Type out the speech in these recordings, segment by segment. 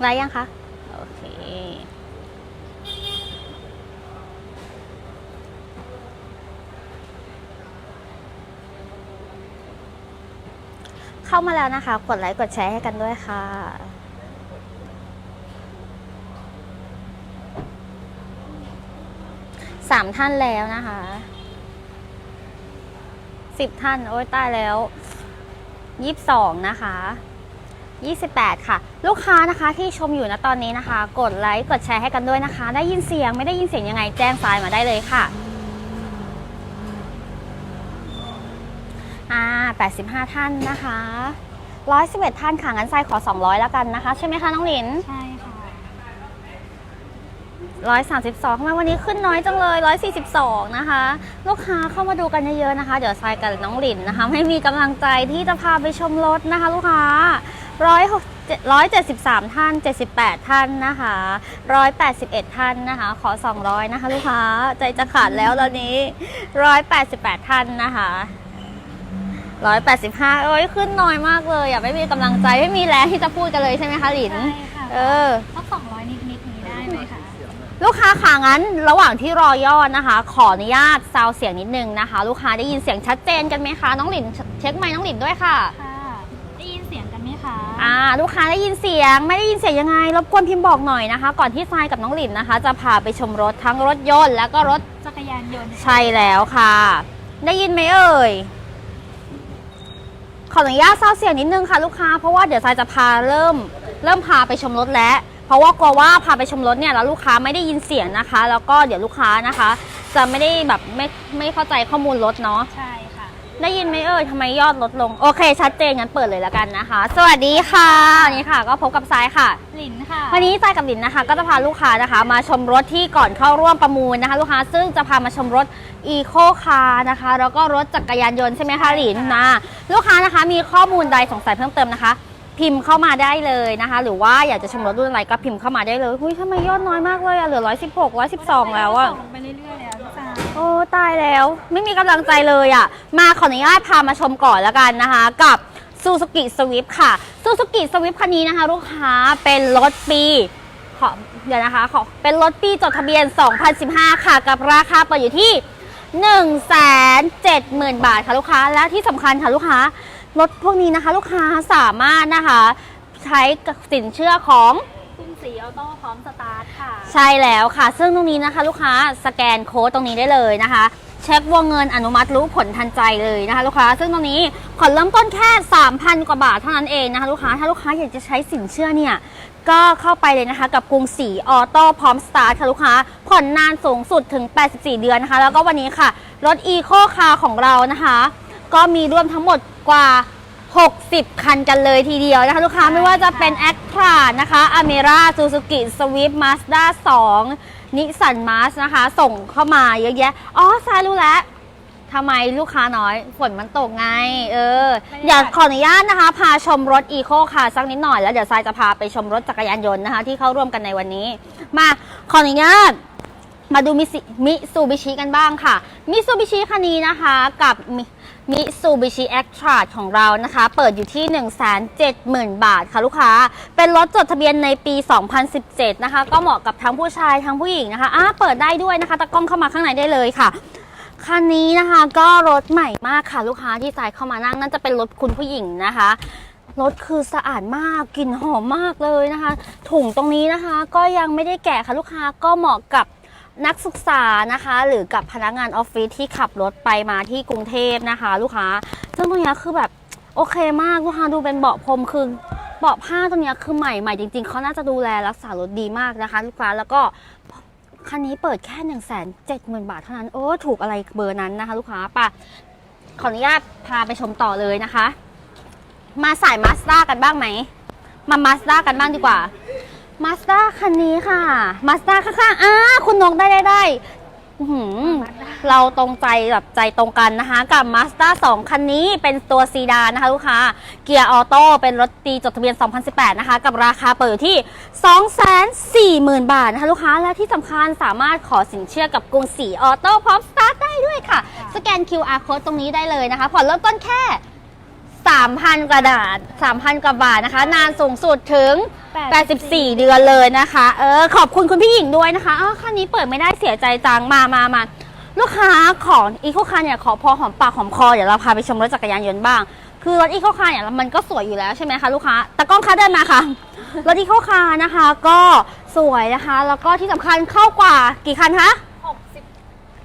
ไรยังคะ โอเค เข้ามาแล้วนะคะ กดไลค์ กดแชร์ให้กันด้วยค่ะสามท่านแล้วนะคะสิบท่าน โอ้ยตายแล้วยี่สิบสองนะคะ 28 ค่ะ ลูกค้านะคะที่ชมอยู่นะตอนนี้นะคะ กดไลค์กดแชร์ให้กันด้วยนะคะ ได้ยินเสียงไม่ได้ยินเสียงยังไงแจ้งไฟล์มาได้เลยค่ะอ่า85 ท่านนะคะ111 ท่านค่ะงั้นไซขอ 200 แล้วกันนะคะ ใช่ไหมคะน้องหลินใช่ค่ะ132ทำไมวันนี้ขึ้นน้อยจังเลย142นะคะ ลูกค้าเข้ามาดูกันเยอะๆนะคะ เดี๋ยวทรายกับน้องหลินนะคะ ไม่มีกำลังใจที่จะพาไปชมรถนะคะ ลูกค้า 173 ท่าน 78 ท่านนะคะ 181 ท่านนะคะ ขอ 200 นะคะ ลูกค้าใจจะขาดแล้วตอนนี้ 188 ท่านนะคะ185โอ้ยขึ้นน้อยมากเลยอะไม่มีกำลังใจไม่มีแรงที่จะพูดกันเลยใช่ไหมคะหลินใช่ค่ะเออสักสองร้อยนิดนิดๆนี้ได้ไหมคะลูกค้าค่ะงั้นระหว่างที่รอยอดนะคะ ขออนุญาตซาวเสียงนิดนึงนะคะ ลูกค้าได้ยินเสียงชัดเจนกันไหมคะน้องหลินเช็คไมค์น้องหลินด้วยค่ะ อ่าลูกค้าได้ยินเสียง ไม่ได้ยินเสียงยังไง รบกวนพิมพ์บอกหน่อยนะคะ ก่อนที่ทรายกับน้องหลินนะคะ จะพาไปชมรถทั้งรถยนต์แล้วก็รถจักรยานยนต์ใช่แล้วค่ะ ได้ยินไหมเอ่ย ขออนุญาตเศร้าเสียงนิดนึงค่ะลูกค้า เพราะว่าเดี๋ยวทรายจะพาเริ่ม เริ่มพาไปชมรถแล้วเพราะว่ากลัวว่าพาไปชมรถเนี่ยแล้วลูกค้าไม่ได้ยินเสียงนะคะ แล้วก็เดี๋ยวลูกค้านะคะ จะไม่ได้แบบไม่ไม่เข้าใจข้อมูลรถเนาะใช่ค่ะ ได้ยินไหมเอ่ยทำไมยอดลดลง โอเค ชัดเจนงั้นเปิดเลยแล้วกันนะคะ สวัสดีค่ะนี่ค่ะ ก็พบกับทรายค่ะ หลินค่ะ วันนี้ทรายกับลินนะคะ ก็จะพาลูกค้านะคะ มาชมรถที่ก่อนเข้าร่วมประมูลนะคะ ลูกค้าซึ่งจะพามาชมรถอีโคคาร์นะคะ แล้วก็รถจักรยานยนต์ใช่ไหมคะลินนะลูกค้านะคะมีข้อมูลใดสงสัยเพิ่มเติมนะคะ พิมพ์เข้ามาได้เลยนะคะ หรือว่าอยากจะชมรถรุ่นอะไรก็พิมพ์เข้ามาได้เลยหุ้ยทำไมยอดน้อยมากเลยอะเหลือ116 112แล้วอะ ส่งไปเรื่อยๆแล้วลูกค้า โอ้ตายแล้ว ไม่มีกำลังใจเลยอะ่ะ มาขออนุญาตพามาชมก่อนแล้วกันนะคะ กับซูซูกิสวิฟค่ะซูซูกิสวิฟคันนี้นะคะ ลูกค้าเป็นรถปีขอเดี๋ยวนะคะขอเป็นรถปีจดทะเบียน 2015 ค่ะ กับราคาเปิดอยู่ที่ 170,000 บาทค่ะลูกค้า และที่สำคัญค่ะลูกค้ารถพวกนี้นะคะ ลูกค้าสามารถนะคะ ใช้สินเชื่อของ สีออโต้พร้อมสตาร์ทค่ะ ใช่แล้วค่ะ ซึ่งตรงนี้นะคะ ลูกค้าสแกนโค้ดตรงนี้ได้เลยนะคะ เช็ควงเงินอนุมัติรู้ผลทันใจเลยนะคะ ลูกค้า ซึ่งตรงนี้ผ่อนเริ่มต้นแค่ 3,000 กว่าบาทเท่านั้นเองนะคะ ลูกค้าถ้าลูกค้าอยากจะใช้สินเชื่อเนี่ยก็เข้าไปเลยนะคะ กับกรุงศรีออโต้พร้อมสตาร์ทค่ะลูกค้า ผ่อนนานสูงสุดถึง 84 เดือนนะคะ แล้วก็วันนี้ค่ะ รถอีโคคาร์ของเรานะคะ ก็มีรวมทั้งหมดกว่า 60 คันกันเลยทีเดียวนะคะ ลูกค้าไม่ว่าจะเป็น a c t r a นะคะ a m e r a Suzuki Swift Mazda 2นิสสันมาสนะคะ ส่งเข้ามาเยอะแยะ อ๋อซายรู้แล้วทำไมลูกค้าน้อยฝนมันตกไง เออไม่ได้อยากขออนุญาตนะคะ พาชมรถอีโคค่ะสักนิดหน่อย แล้วเดี๋ยวทรายจะพาไปชมรถจักรยานยนต์นะคะ ที่เข้าร่วมกันในวันนี้ มาขออนุญาตมาดูมิมิซูบิชิกันบ้างค่ะ มิซูบิชิคันนี้นะคะ กับ มิซูบิชิแอคทราของเรานะคะ เปิดอยู่ที่ 170,000 บาทค่ะลูกค้า เป็นรถจดทะเบียนในปี 2017 นะคะ ก็เหมาะกับทั้งผู้ชายทั้งผู้หญิงนะคะอ่าเปิดได้ด้วยนะคะตะกล้องเข้ามาข้างในได้เลยค่ะคันนี้นะคะก็รถใหม่มากค่ะ ลูกค้าที่ใส่เข้ามานั่งนั่นจะเป็นรถคุณผู้หญิงนะคะรถคือสะอาดมากกลิ่นหอมมากเลยนะคะ ถุงตรงนี้นะคะก็ยังไม่ได้แกะค่ะลูกค้าก็เหมาะกับ นักศึกษานะคะ หรือกับพนักงานออฟฟิศที่ขับรถไปมาที่กรุงเทพนะคะ ลูกค้าซึ่งตรงเนี้ยคือแบบโอเคมากลูกค้าดูเป็นเบาะพรมคือเบาะผ้าตรงเนี้ยคือใหม่ใหม่จริงๆเขาน่าจะดูแลรักษารถดีมากนะคะ ลูกค้าแล้วก็คันนี้เปิดแค่1นึ่งแสนเจ็ดหมื่นบาทเท่านั้นโอ้ถูกอะไรเบอร์นั้นนะคะ ลูกค้าปะขออนุญาตพาไปชมต่อเลยนะคะ มาสายมาสด้ากันบ้างไหมมามาสด้ากันบ้างดีกว่า มาสด้าคันนี้ค่ะมาสด้าข้างๆอ่าคุณนกได้ได้ได้อื้อหือเราตรงใจแบบใจตรงกันนะคะ กับ Mazda 2 คันนี้เป็นตัวซีดานนะคะลูกค้าเกียร์ออโต้เป็นรถตีจดทะเบียน 2018 นะคะ กับราคาเปิดอยู่ที่ 240,000 บาทนะคะลูกค้าและที่สำคัญสามารถขอสินเชื่อกับกรุงศรีออโต้พร้อมสตาร์ทได้ด้วยค่ะ สแกน QR code ตรงนี้ได้เลยนะคะผ่อนเริ่มต้นแค่ 3,000 กว่าบาท3,000 กว่าบาทนะคะ นานสูงสุดถึง84 84 เดือนเลยนะคะ เออ ขอบคุณคุณพี่หญิงด้วยนะคะอ้าวคันนี้เปิดไม่ได้เสียใจจัง มามามาลูกค้าของอีโคคาเนี่ยขอพอหอมปากหอมคอ เดี๋ยวเราพาไปชมรถจักรยานยนต์บ้าง คือรถอีโคคาเนี่ยมันก็สวยอยู่แล้วใช่ไหมคะลูกค้าตะกล้องคะเดินมาค่ะ รถอีโคคานะคะ ก็สวยนะคะ แล้วก็ที่สำคัญเข้ากว่ากี่คันคะ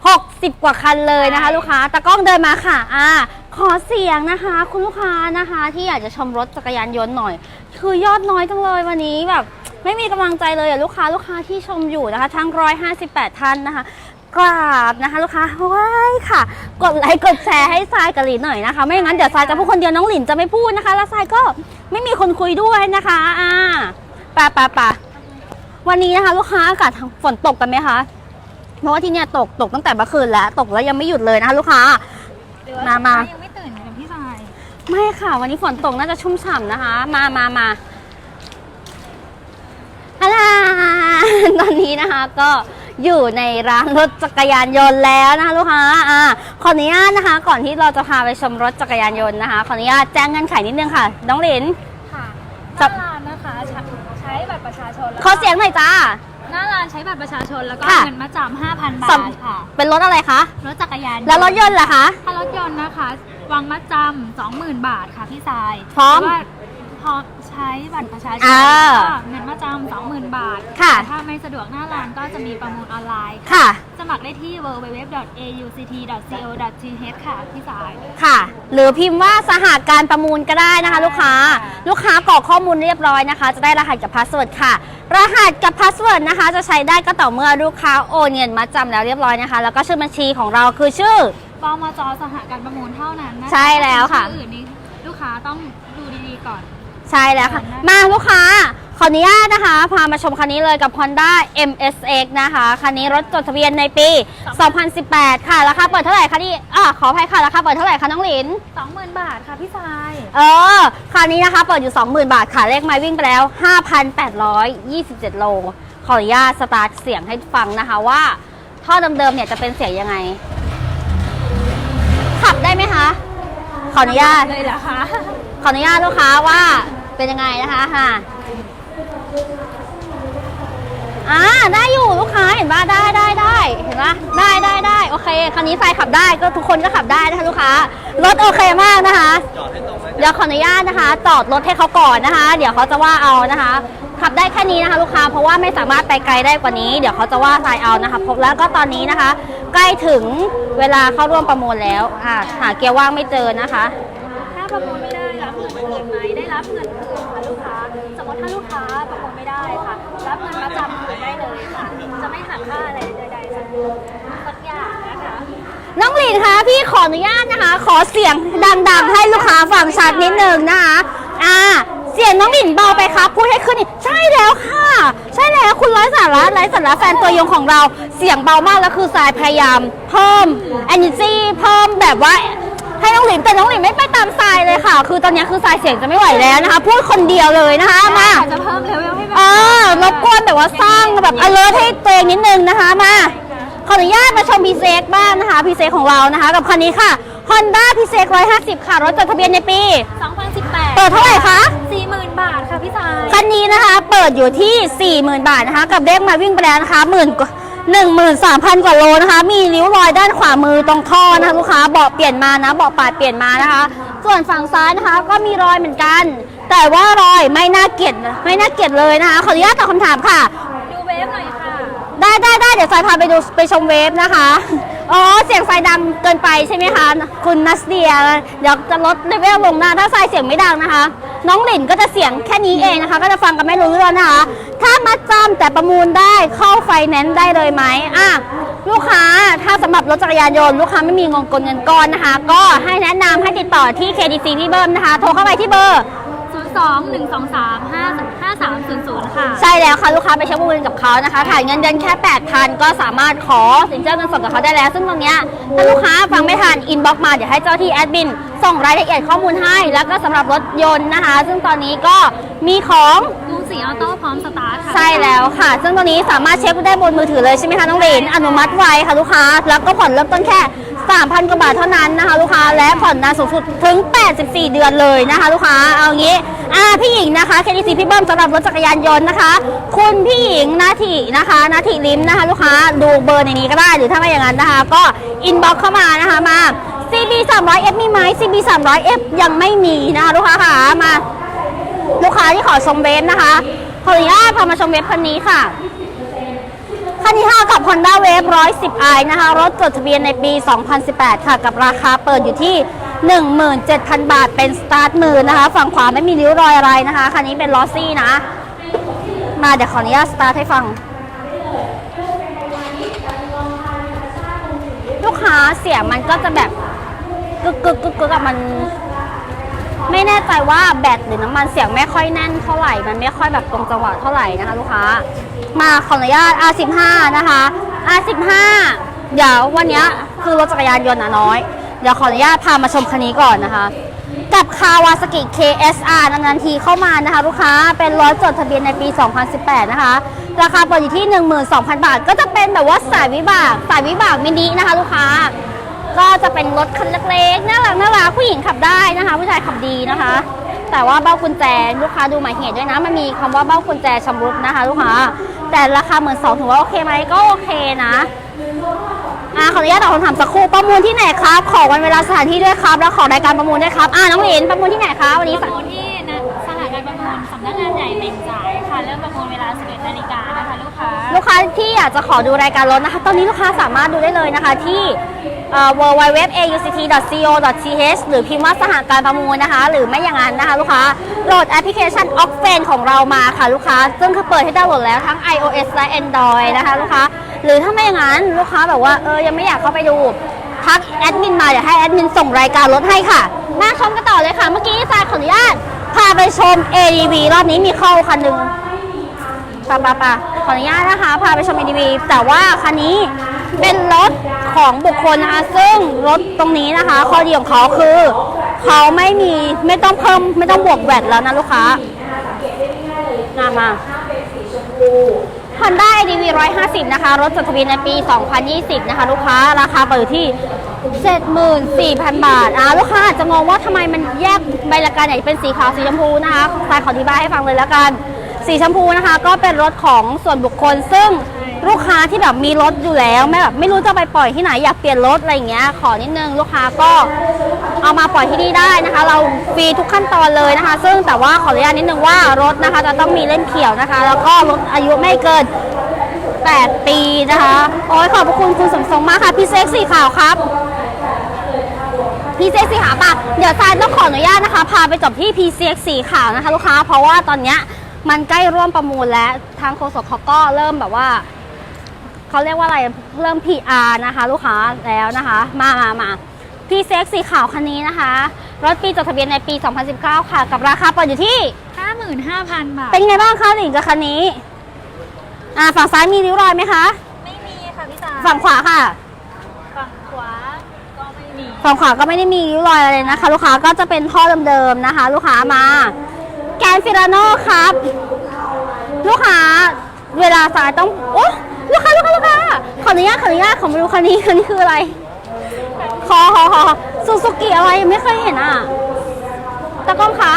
60 60 กว่าคันเลยนะคะ ลูกค้าตะกล้องเดินมาค่ะอ่าขอเสียงนะคะ คุณลูกค้านะคะ ที่อยากจะชมรถจักรยานยนต์หน่อย คือยอดน้อยจังเลยวันนี้แบบไม่มีกำลังใจเลยอะลูกค้าลูกค้าที่ชมอยู่นะคะ ทั้ง 158 ท่านนะคะกราบนะคะลูกค้าว้ายค่ะ กดไลค์กดแชร์ให้ทรายกับหลินหน่อยนะคะ ไม่อย่างนั้นเดี๋ยวทรายจะพูดคนเดียวน้องหลินจะไม่พูดนะคะ แล้วทรายก็ไม่มีคนคุยด้วยนะคะอ่าป่าป่าป่าวันนี้นะคะ ลูกค้าอากาศฝนตกกันไหมคะ เพราะว่าที่เนี่ยตกตกตั้งแต่เมื่อคืนแล้ว ตกแล้วยังไม่หยุดเลยนะคะลูกค้า หรือว่มามา ยังไม่ตื่นกับพี่สายไม่ค่ะ วันนี้ฝนตกน่าจะชุ่มฉ่ำนะคะ มามามาฮัลโหลตอนนี้นะคะก็อยู่ในร้านรถจักรยานยนต์แล้วนะคะลูกค้า อ่า ขออนุญาตนะคะ ก่อนที่เราจะพาไปชมรถจักรยานยนต์นะคะ ขออนุญาตแจ้งเงื่อนไขนิดนึงค่ะ น้องหลิน ค่ะหจัน้าบร้านนะคะใช้ใช้บัตรประชาชนแล้วขอเสียงหน่อยจ้า หน้าร้านใช้บัตรประชาชนแล้วก็ค่ะ เงินมาจำ5,000 บาสทค่ะำเป็นรถอะไรคะ รถจักรยานแล้วรถยนต์ล่ะคะ ถ้ารถยนต์นะคะ วางมัดจำ20,000 บาทค่ะพี่สายพร้อมแต่ว่าพอใช้บัตรประชาชนอ่าก็เงินมาจำ20,000 บาทค่ะ แต่ถ้าไม่สะดวกหน้าร้านก็จะมีประมูลออนไลน์ค่ะค่ะ สมัครได้ที่ www.auct.co.th ค่ะพี่สาย ค่ะ หรือพิมพ์ว่าสหการประมูลก็ได้นะคะ ลูกค้า ลูกค้ากรอกข้อมูลเรียบร้อยนะคะ จะได้รหัสกับพาสเวิร์ดค่ะ รหัสกับพาสเวิร์ดนะคะ จะใช้ได้ก็ต่อเมื่อลูกค้าโอนเงินมาจำแล้วเรียบร้อยนะคะ แล้วก็ชื่อบัญชีของเราคือชื่อ ปมจสหการประมูลเท่านั้นนะคะใช่แล้วค่ะ ชื่ออื่นนี้ลูกค้าต้องดูดีๆก่อน ใช่แล้วค่ะ มาลูกค้า ขออนุญาตนะคะ พามาชมคันนี้เลยกับ Honda MSX นะคะ คันนี้รถจดทะเบียนในปี 2018 ค่ะ ราคาเปิดเท่าไหร่คะที่อ่าขออภัยค่ะ ราคาเปิดเท่าไหร่คะน้องหลิน 20,000 บาทค่ะพี่สายเออ คันนี้นะคะเปิดอยู่ 20,000 บาทค่ะ เลขไม้วิ่งไปแล้ว 5,827 โล ขออนุญาตสตาร์ทเสียงให้ฟังนะคะว่า ท่อเดิมๆเนี่ยจะเป็นเสียงยังไง ขับได้ไหมคะ ขออนุญาต เลยเหรอคะ ขออนุญาตลูกค้าว่าเป็นยังไงนะคะค่ะ อ่าได้อยู่ลูกค้าเห็นป่ะได้ได้ได้เห็นป่ะได้ได้ได้โอเคคันนี้ใส่ขับได้ก็ทุกคนก็ขับได้นะคะลูกค้ารถโอเคมากนะคะเดี๋ยวขออนุญาตนะคะ จอดรถให้เขาก่อนนะคะ เดี๋ยวเขาจะว่าเอานะคะ ขับได้แค่นี้นะคะ ลูกค้าเพราะว่าไม่สามารถไปไกลได้กว่านี้ เดี๋ยวเขาจะว่าทรายเอานะคะพบแล้วก็ตอนนี้นะคะ ใกล้ถึงเวลาเข้าร่วมประมูลแล้วอ่าหาเกียร์ว่างไม่เจอนะคะ ถ้าประมูลไม่ได้รับเงินคืนไหมได้รับเงินคืนค่ะลูกค้า สมมติถ้าลูกค้าประ พี่ขออนุญาตนะคะ ขอเสียงดังๆ ให้ลูกค้าฟังชัดนิดนึงนะคะอ่าเสียงน้องหลินเบาไปครับพูดให้ขึ้นอีกใช่แล้วค่ะ ใช่แล้วคุณร้อยสาระไร้สาระแฟนตัวยงของเรา เสียงเบามากแล้วคือสายพยายาม เพิ่ม energy เพิ่มแบบว่าให้น้องหลินแต่น้องหลินไม่ไปตามสายเลยค่ะ คือตอนนี้คือสายเสียงจะไม่ไหวแล้วนะคะ พูดคนเดียวเลยนะคะมาจะเพิ่มเลเวลให้แบบเออรบกวนแบบว่าสร้างแบบ alert ให้ตัวเองนิดนึงนะคะมา ขออนุญาตมาชมพีเซกบ้างนะคะพีเซกของเรานะคะ กับคันนี้ค่ะ Honda p ีเซก150 ค่ะ รถจดทะเบียนในปี 2018 เปิดเท่าไหร่คะ 40,000 บาทค่ะพี่สายคันนี้นะคะ เปิดอยู่ที่ 40,000 บาทนะคะ กับเลขมาวิ่งไปแล้วนะคะหมื่นกว่า13,000 กว่าโลนะคะ มีริ้วรอยด้านขวามือตรงท่อนะคะลูกค้าเบาะเปลี่ยนมานะเบาะปาดเปลี่ยนมานะคะ ส่วนฝั่งซ้ายนะคะ ก็มีรอยเหมือนกัน แต่ว่ารอยไม่น่าเกลียดไม่น่าเกลียดเลยนะคะ ขออนุญาตตอบคำถามค่ะ ดูเวฟหน่อยค่ะ ได้ได้ได้ เดี๋ยวสายพาไปดูไปชมเวฟนะคะ อ๋อ เสียงสายดังเกินไปใช่ไหมคะ คุณนัสเดีย เดี๋ยวจะลดเลเวลลงนะถ้าสายเสียงไม่ดังนะคะ น้องหลินก็จะเสียงแค่นี้เองนะคะ ก็จะฟังกันไม่รู้เรื่องนะคะ ถ้ามัดจำแต่ประมูลได้เข้าไฟแนนซ์ได้เลยไหมอะลูกค้าถ้าสำหรับรถจักรยานยนต์ลูกค้าไม่มีเงินกลเงินก้อนนะคะ ก็ให้แนะนำให้ติดต่อที่ KDC พี่เบิ้มนะคะ โทรเข้าไปที่เบอร์ 02-123-5300 ค่ะ ใช่แล้วค่ะ ลูกค้าไปใช้บริการกับเขานะคะถ่ายเงินเดือนแค่ 8,000 ก็สามารถขอสินเชื่อเงินสดกับเขาได้แล้ว ซึ่งตรงเนี้ยถ้าลูกค้าฟังไม่ทันอินบ็อกมาเดี๋ยวให้เจ้าที่แอดมินส่งรายละเอียดข้อมูลให้ แล้วก็สำหรับรถยนต์นะคะ ซึ่งตอนนี้ก็มีของกรุงศรีออโต้พร้อมสตาร์ทค่ะ ใช่แล้วค่ะ ซึ่งตรงนี้สามารถเช็คได้บนมือถือเลยใช่ไหมคะน้องเรนอนุมัติไวค่ะลูกค้าแล้วก็ผ่อนเริ่มต้นแค่ 3,000กว่าบาทเท่านั้นนะคะลูกค้าและผ่อนนานสูงสุดถึง 84 เดือนเลยนะคะ ลูกค้าเอางี้อ่าพี่หญิงนะคะ KTC พี่เบิ้มสำหรับรถจักรยานยนต์นะคะ คุณพี่หญิงนาทีนะคะนาทีลิมนะคะ ลูกค้าดูเบอร์ในนี้ก็ได้หรือถ้าไม่อย่างนั้นนะคะ ก็อินบ็อกเข้ามานะคะมา CB 300F มีไหม CB 300F ยังไม่มีนะคะลูกค้าค่ะมา ลูกค้าที่ขอชมเวฟนะคะขออนุญาตพามาชมเวฟคันนี้ค่ะ คันที่ 5 กับ Honda Wave 110 i นะคะ รถจดทะเบียนในปี 2018 ค่ะ กับราคาเปิดอยู่ที่ 17,000 บาท เป็นสตาร์ทมือนะคะ ฝั่งขวาไม่มีริ้วรอยอะไรนะคะ คันนี้เป็นลอซี่นะ มาเดี๋ยวขออนุญาตสตาร์ทให้ฟัง ลูกค้าเสียงมันก็จะแบบกึกกึกกึกกึกอะมัน ไม่แน่ใจว่าแบตหรือน้ำมันเสียงไม่ค่อยแน่นเท่าไหร่ มันไม่ค่อยแบบตรงจังหวะเท่าไหร่นะคะ ลูกค้า มาขออนุญาต R15 นะคะ R15 เดี๋ยววันนี้คือรถจักรยานยนต์นะน้อย เดี๋ยวขออนุญาตพามาชมคันนี้ก่อนนะคะ กับคาวาสกิ KSR นานๆทีเข้ามานะคะ ลูกค้าเป็นรถจดทะเบียนในปี 2018 นะคะ ราคาเปิดอยู่ที่ 12,000 บาท ก็จะเป็นแบบว่าสายวิบากสายวิบากมินินะคะ ลูกค้า ก็จะเป็นรถคันเล็กๆน่ารักน่ารักผู้หญิงขับได้นะคะ ผู้ชายขับดีนะคะ แต่ว่าเบ้ากุญแจ ลูกค้าดูหมายเหตุด้วยนะ มันมีคำว่าเบ้ากุญแจชำรุดนะคะ ลูกค้า แต่ราคาเหมือนสองถือว่าโอเคไหมก็โอเคนะอ่าขออนุญาตตอบคำถามสักครู่ประมูลที่ไหนครับ ขอวันเวลาสถานที่ด้วยครับ แล้วขอรายการประมูลด้วยครับอ่าน้องหลินประมูลที่ไหนคะวันนี้ประมูลที่นะสถานการประมูลสำนักงานใหญ่เม่งจ่ายค่ะเริ่มประมูลเวลา 11นาฬิกานะคะลูกค้า ลูกค้าที่อยากจะขอดูรายการรถนะคะ ตอนนี้ลูกค้าสามารถดูได้เลยนะคะที่ เอ่อ www.auct.co.th หรือพิมพ์ว่าสหการประมูลนะคะ หรือไม่อย่างนั้นนะคะลูกค้าโหลดแอปพลิเคชัน o c f a n ของเรามาค่ะลูกค้า ซึ่งเขาเปิดให้ดาวน์โหลดแล้วทั้ง iOS และ Android นะคะลูกค้า หรือถ้าไม่อย่างนั้นลูกค้าแบบว่าเออยังไม่อยากเข้าไปดูทักแอดมินมาเดี๋ยวให้แอดมินส่งรายการรถให้ค่ะ มาชมกันต่อเลยค่ะ เมื่อกี้ทรายขออนุญาตพาไปชม ADV รอบนี้มีเข้าคันหนึ่งปะปะปะขออนุญาตนะคะ พาไปชม ADV แต่ว่าคันนี้ เป็นรถของบุคคลนะคะซึ่งรถตรงนี้นะคะ ข้อดีของเขาคือ เขาไม่มีไม่ต้องเพิ่มไม่ต้องบวกแวดแล้วนะลูกค้างานมา Honda ADV 150 นะคะ รถจดทะเบียนในปี 2020 นะคะ ลูกค้าราคาเปิดอยู่ที่74,000 บาทอ่าลูกค้าอาจจะงงว่าทำไมมันแยกใบละกันใหญ่เป็นสีขาวสีชมพูนะคะสายขออธิบายให้ฟังเลยแล้วกัน สีชมพูนะคะ ก็เป็นรถของส่วนบุคคลซึ่ง ลูกค้าที่แบบมีรถอยู่แล้วไม่แบบไม่รู้จะไปปล่อยที่ไหนอยากเปลี่ยนรถอะไรอย่างเงี้ยขอนิดนึงลูกค้าก็เอามาปล่อยที่นี่ได้นะคะ เราฟรีทุกขั้นตอนเลยนะคะ ซึ่งแต่ว่าขออนุญาตนิดนึงว่ารถนะคะ จะต้องมีเล่มเขียวนะคะ แล้วก็รถอายุไม่เกิน 8 ปีนะคะโอ้ยขอบพระคุณคุณสมทรงมากค่ะพี่เซ็กสีขาวครับพีเซ็กสีขาวปะเดี๋ยวทรายต้องขออนุญาตนะคะ พาไปจบที่พีเซ็กสีขาวนะคะ ลูกค้าเพราะว่าตอนเนี้ยมันใกล้ร่วมประมูลแล้วทางโฆษกเขาก็เริ่มแบบว่า เขาเรียกว่าอะไรเริ่ม PR นะคะลูกค้าแล้วนะคะ มามามาพี่เซ็กสีขาวคันนี้นะคะ รถปีจดทะเบียนในปี 2019 ค่ะ กับราคาเปิดอยู่ที่ 55,000 บาท เป็นไงบ้างคะหลิงกับคันนี้ อ่าฝั่งซ้ายมีริ้วรอยไหมคะ ไม่มีค่ะพี่สาวฝั่งขวาค่ะ ฝั่งขวาก็ไม่มี ฝั่งขวาก็ไม่ได้มีริ้วรอยอะไรเลยนะคะ ลูกค้าก็จะเป็นท่อเดิมๆนะคะ ลูกค้ามา แกนฟิลาโน่ครับ ลูกค้าเวลาสายต้องโอ้ ลูกค้าลูกค้าลูกค้าขออนุญาตขออนุญาตขอมาดูคันนี้คันนี้คืออะไร ขอขอขอซูซูกิอะไรยังไม่เคยเห็นอะตะกล้องคะ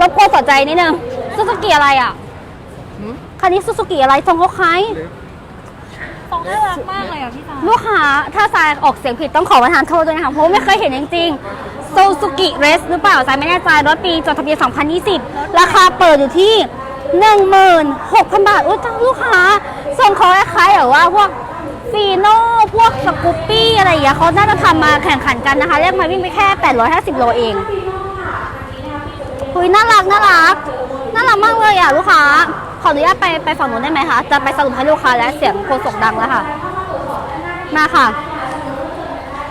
รบกวนสนใจนิดนึงซูซูกิอะไรอะคันนี้ซูซูกิอะไรทรงเขาคล้ายทรงน่ารักมากเลยอะพี่สาวลูกค้าถ้าทรายออกเสียงผิดต้องขอประทานโทษด้วยนะคะเพราะว่าไม่เคยเห็นจริงๆโซซูกิเรสหรือเปล่าทรายไม่แน่ใจรถปีจดทะเบียน 2020 ราคาเปิดอยู่ที่ 16,000 บาทอุ้ยจ้าลูกค้า ส่งเขาคล้ายๆแบบว่าพวกฟีโน่พวกสกูปปี้อะไรอย่างเงี้ยเขาน่าจะทำมาแข่งขันกันนะคะเรียกมาวิ่งไปแค่ 850 โลเองอุยน่ารักน่ารักน่ารักมากเลยอะลูกค้า ขออนุญาตไปไปฝั่งนู้นได้ไหมคะจะไปสรุปให้ลูกค้าและเสียงโฆษกดังแล้วค่ะ มาค่ะ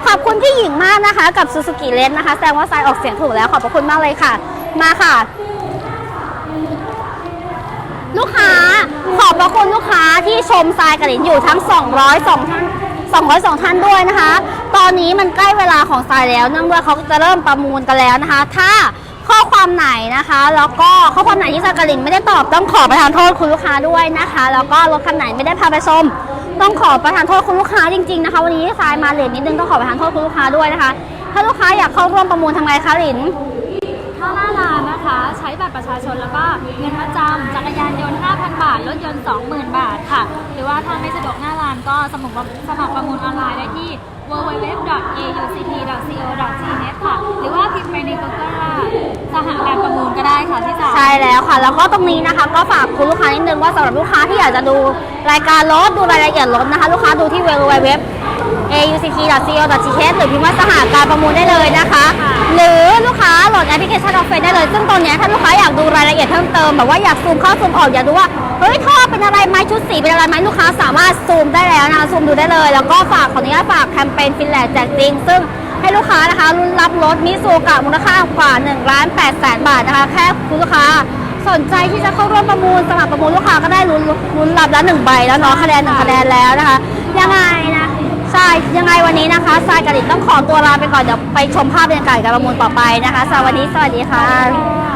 ขอบคุณพี่หญิงมากนะคะ กับซูซูกิเลนนะคะแสดงว่าทรายออกเสียงถูกแล้วขอบพระคุณมากเลยค่ะ มาค่ะ ลูกค้าขอบพระคุณลูกค้าที่ชมทรายกับหลินอยู่ทั้ง 202ท่าน202ท่านด้วยนะคะ ตอนนี้มันใกล้เวลาของทรายแล้วเนื่องด้วยเขาจะเริ่มประมูลกันแล้วนะคะ ถ้าข้อความไหนนะคะ แล้วก็ข้อความไหนที่ทรายกับหลินไม่ได้ตอบต้องขอประทานโทษคุณลูกค้าด้วยนะคะ แล้วก็รถคันไหนไม่ได้พาไปชมต้องขอประทานโทษคุณลูกค้าจริงๆนะคะ วันนี้ทรายมาเลทนิดนึงต้องขอประทานโทษคุณลูกค้าด้วยนะคะ ถ้าลูกค้าอยากเข้าร่วมประมูลทำไงคะหลิน ถ้าหน้าร้านนะคะ ใช้บัตรประชาชนแล้วก็เงินมัดจำจักรยานยนต์ 5,000 บาท รถยนต์ 20,000 บาทค่ะ หรือว่าถ้าไม่สะดวกหน้าร้านก็สมัครสมัครประมูลออนไลน์ได้ที่ www.auct.co.th ค่ะ หรือว่าพิมพ์ไปใน Google ว่าสหการประมูลก็ได้ค่ะที่จะ ใช่แล้วค่ะ แล้วก็ตรงนี้นะคะก็ฝากคุณลูกค้านิดนึงว่าสำหรับลูกค้าที่อยากจะดูรายการรถดูรายละเอียดรถนะคะ ลูกค้าดูที่ www auct.co.th หรือพิมพ์ว่าสหการประมูลได้เลยนะคะ หรือลูกค้าโหลดแอปพลิเคชันออฟเฟได้เลย ซึ่งตรงนี้ถ้าลูกค้าอยากดูรายละเอียดเพิ่มเติมแบบว่าอยากซูมเข้าซูมออกอยากดูว่าเฮ้ยท่อเป็นอะไรไหมชุดสีเป็นอะไรไหมลูกค้าสามารถซูมได้แล้วนะคะซูมดูได้เลย แล้วก็ฝากขออนุญาตฝากแคมเปญฟินแลนด์แจกจริง ซึ่งให้ลูกค้านะคะรุ่นรับรถมิซูกะมูลค่ากว่า1ล้าน8แสนบาทนะคะแค่คุณลูกค้าสนใจที่จะเข้าร่วมประมูลสมัครประมูลลูกค้าก็ได้ลุ้นลุ้นรับละหนึ่งใบแล้วเนาะคะแนนหนึ่งคะแนนแล้วนะคะยังไงนะ ใช่ ยังไงวันนี้นะคะทรายกับลินต้องขอตัวลาไปก่อน เดี๋ยวไปชมภาพบรรยากาศการประมูลต่อไปนะคะสวัสดีสวัสดีค่ะ